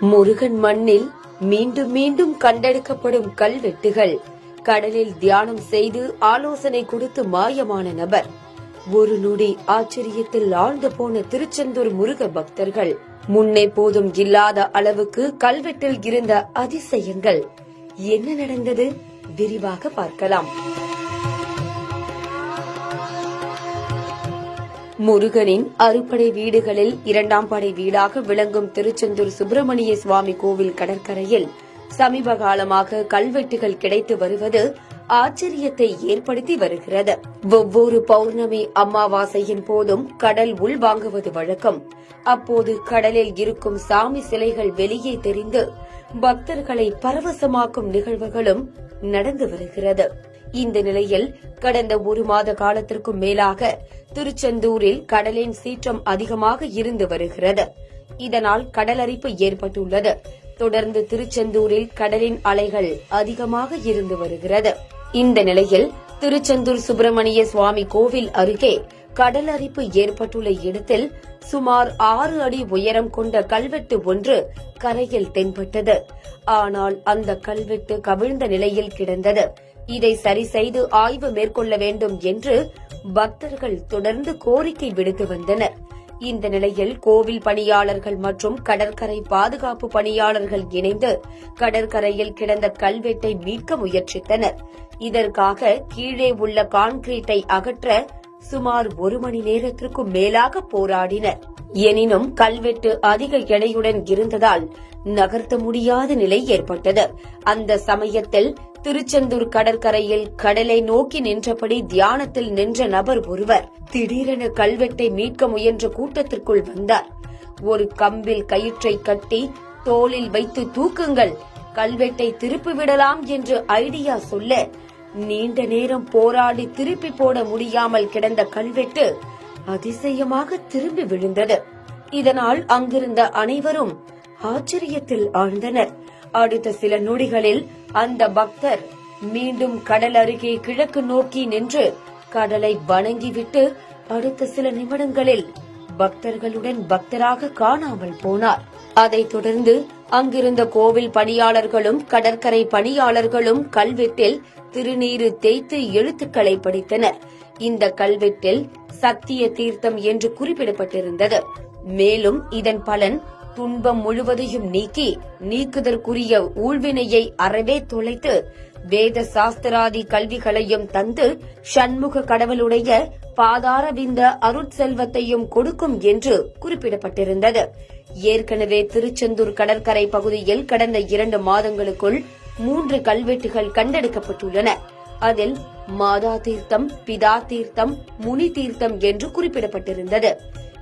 முருகன் மண்ணில் மீண்டும் மீண்டும் கண்டெடுக்கப்படும் கல்வெட்டுகள். கடலில் தியானம் செய்து ஆலோசனை கொடுத்து மாயமான நபர். ஒரு நொடி ஆச்சரியத்தில் ஆழ்ந்து போன திருச்செந்தூர் முருக பக்தர்கள். முன்னே போதும் இல்லாத அளவுக்கு கல்வெட்டில் இருந்த அதிசயங்கள். என்ன நடந்தது? விரிவாக பார்க்கலாம். முருகனின் அறுபடை வீடுகளில் இரண்டாம் படை வீடாக விளங்கும் திருச்செந்தூர் சுப்பிரமணிய சுவாமி கோவில் கடற்கரையில் சமீப காலமாக கல்வெட்டுகள் கிடைத்து வருவது ஆச்சரியத்தை ஏற்படுத்தி வருகிறது. ஒவ்வொரு பௌர்ணமி அமாவாசையின் போதும் கடல் உள் வாங்குவது வழக்கம். அப்போது கடலில் இருக்கும் சாமி சிலைகள் வெளியே தெரிந்து பக்தர்களை பரவசமாக்கும் நிகழ்வுகளும் நடந்து வருகிறது. இந்த நிலையில் கடந்த ஒரு மாத காலத்திற்கும் மேலாக திருச்செந்தூரில் கடலின் சீற்றம் அதிகமாக இருந்து வருகிறது. இதனால் கடலரிப்பு ஏற்பட்டுள்ளது. தொடர்ந்து திருச்செந்தூரில் கடலின் அலைகள் அதிகமாக இருந்து வருகிறது. இந்த நிலையில் திருச்செந்தூர் சுப்பிரமணிய சுவாமி கோவில் அருகே கடலரிப்பு ஏற்பட்டுள்ள இடத்தில் சுமார் ஆறு அடி உயரம் கொண்ட கல்வெட்டு ஒன்று கரையில் தென்பட்டது. ஆனால் அந்த கல்வெட்டு கவிழ்ந்த நிலையில் கிடந்தது. இதை சரி செய்து ஆய்வு மேற்கொள்ள வேண்டும் என்று பக்தர்கள் தொடர்ந்து கோரிக்கை விடுத்து வந்தனர். இந்த நிலையில் கோவில் பணியாளர்கள் மற்றும் கடற்கரை பாதுகாப்பு பணியாளர்கள் இணைந்து கடற்கரையில் கிடந்த கல்வெட்டை மீட்க முயற்சித்தனர். இதற்காக கீழே உள்ள கான்கிரீட்டை அகற்ற சுமார் ஒரு மணி நேரத்திற்கும் மேலாக போராடினர். எனினும் கல்வெட்டு அதிக எடையுடன் இருந்ததால் நகர்த்த முடியாத நிலை ஏற்பட்டது. அந்த சமயத்தில் திருச்செந்தூர் கடற்கரையில் கடலை நோக்கி நின்றபடி தியானத்தில் நின்ற நபர் ஒருவர் திடீரென கல்வெட்டை மீட்க முயன்ற கூட்டத்திற்குள் வந்தார். ஒரு கம்பில் கயிற்றை கட்டி தோளில் வைத்து தூக்குங்கள் கல்வெட்டை திருப்பி விடலாம் என்று ஐடியா சொல்ல நீண்ட நேரம் போராடி திருப்பி போட முடியாமல் கிடந்த கல்வெட்டு அதிசயமாக திரும்பி விழுந்தது. இதனால் அங்கிருந்த அனைவரும் ஆச்சரியத்தில் ஆழ்ந்தனர். அடுத்த சில நொடிகளில் அந்த பக்தர் மீண்டும் கடல் அருகே கிழக்கு நோக்கி நின்று கடலை வணங்கிவிட்டு அடுத்த சில நிமிடங்களில் பக்தர்களுடன் பக்தராக காணாமல் போனார். அதைத் தொடர்ந்து அங்கிருந்த கோவில் பணியாளர்களும் கடற்கரை பணியாளர்களும் கல்வெட்டில் திருநீரு தேய்த்து எழுத்துக்களை படித்தனர். இந்த கல்வெட்டில் சத்திய தீர்த்தம் என்று குறிப்பிடப்பட்டிருந்தது. மேலும் இதன் பலன் துன்பம் முழுவதையும் நீக்கி நீக்குதற்குரிய ஊழ்வினையை அறவே தொலைத்து வேத சாஸ்திராதி கல்விகளையும் தந்து சண்முக கடவுளுடைய பாதாரவிந்த அருட்செல்வத்தையும் கொடுக்கும் என்று குறிப்பிடப்பட்டிருந்தது. ஏற்கனவே திருச்செந்தூர் கடற்கரை பகுதியில் கடந்த இரண்டு மாதங்களுக்குள் மூன்று கல்வெட்டுகள் கண்டெடுக்கப்பட்டுள்ளன. அதில் மாதா தீர்த்தம் பிதா தீர்த்தம் முனி தீர்த்தம் என்று குறிப்பிடப்பட்டிருந்தது.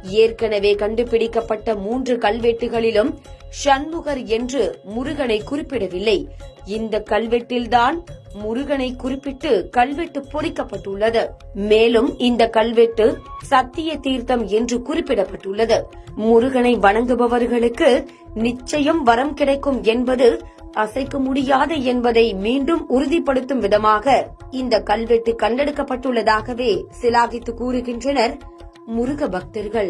ஏற்கனவே கண்டுபிடிக்கப்பட்ட மூன்று கல்வெட்டுகளிலும் சண்முகர் என்று முருகனை குறிப்பிடவில்லை. இந்த கல்வெட்டில்தான் முருகனை குறிப்பிட்டு கல்வெட்டு பொறிக்கப்பட்டுள்ளது. மேலும் இந்த கல்வெட்டு சத்திய தீர்த்தம் என்று குறிப்பிடப்பட்டுள்ளது. முருகனை வணங்குபவர்களுக்கு நிச்சயம் வரம் கிடைக்கும் என்பது அசைக்க முடியாது என்பதை மீண்டும் உறுதிப்படுத்தும் விதமாக இந்த கல்வெட்டு கண்டெடுக்கப்பட்டுள்ளதாகவே சிலாகித்து கூறுகின்றனர். முருக பக்தர்கள்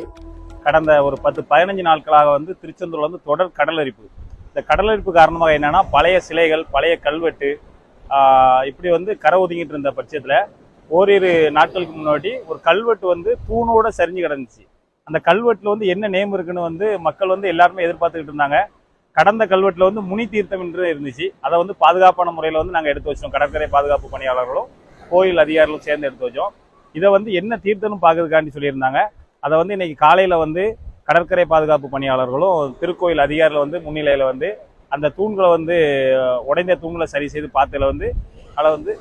கடந்த ஒரு பத்து பதினஞ்சு நாட்களாக வந்து திருச்செந்தூர்ல வந்து தொடர் கடலரிப்பு. இந்த கடலரிப்பு காரணமாக என்னன்னா பழைய சிலைகள் பழைய கல்வெட்டு இப்படி வந்து கரை ஒதுங்கிட்டு இருந்த பட்சத்தில் ஓரிரு நாட்களுக்கு முன்னாடி ஒரு கல்வெட்டு வந்து தூணோட சரிஞ்சு கிடந்துச்சு. அந்த கல்வெட்டில் வந்து என்ன நேம் இருக்குன்னு வந்து மக்கள் வந்து எல்லாருமே எதிர்பார்த்துக்கிட்டு இருந்தாங்க. கடந்த கல்வெட்டில் வந்து முனி தீர்த்தம் என்று இருந்துச்சு. அதை வந்து பாதுகாப்பான முறையில் வந்து நாங்கள் எடுத்து வச்சோம். கடற்கரை பாதுகாப்பு பணியாளர்களும் கோயில் அதிகாரிகளும் சேர்ந்து எடுத்து வச்சோம். இதை வந்து என்ன தீர்த்தனும் பார்க்கறதுக்காண்டி சொல்லியிருந்தாங்க. அதை வந்து இன்னைக்கு காலையில் வந்து கடற்கரை பாதுகாப்பு பணியாளர்களும் திருக்கோயில் அதிகாரிகள் வந்து முன்னிலையில் வந்து அந்த தூண்களை வந்து உடைந்த தூண்களை சரி செய்து பார்த்ததுல வந்து அதில் வந்து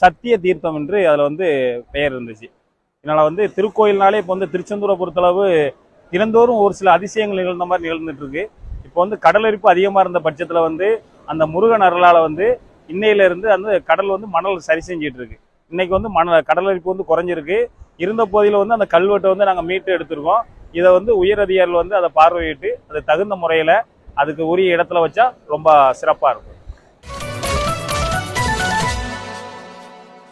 சத்திய தீர்த்தம் என்று அதில் வந்து பெயர் இருந்துச்சு. இதனால் வந்து திருக்கோயில்னாலே இப்போ வந்து திருச்செந்தூரை பொறுத்தளவு தினந்தோறும் ஒரு சில அதிசயங்கள் நிகழ்ந்த மாதிரி நிகழ்ந்துட்டு இருக்கு இப்போ வந்து கடலரிப்பு அதிகமாக இருந்த பட்சத்தில் வந்து அந்த முருகன் அருளால் வந்து இன்னையிலேருந்து அந்த கடல் வந்து மணல் சரி செஞ்சிட்டு இருக்கு இன்னைக்கு வந்து மண கடலரிப்பு வந்து குறைஞ்சிருக்கு. இருந்த போதிலும் வந்து அந்த கல்வெட்டை வந்து நாங்கள் மீட்டு எடுத்திருக்கோம். இதை வந்து உயர் அதிகாரிகள் வந்து அதை பார்வையிட்டு அது தகுந்த முறையில் அதுக்கு உரிய இடத்துல வச்சா ரொம்ப சிறப்பாக இருக்கும்.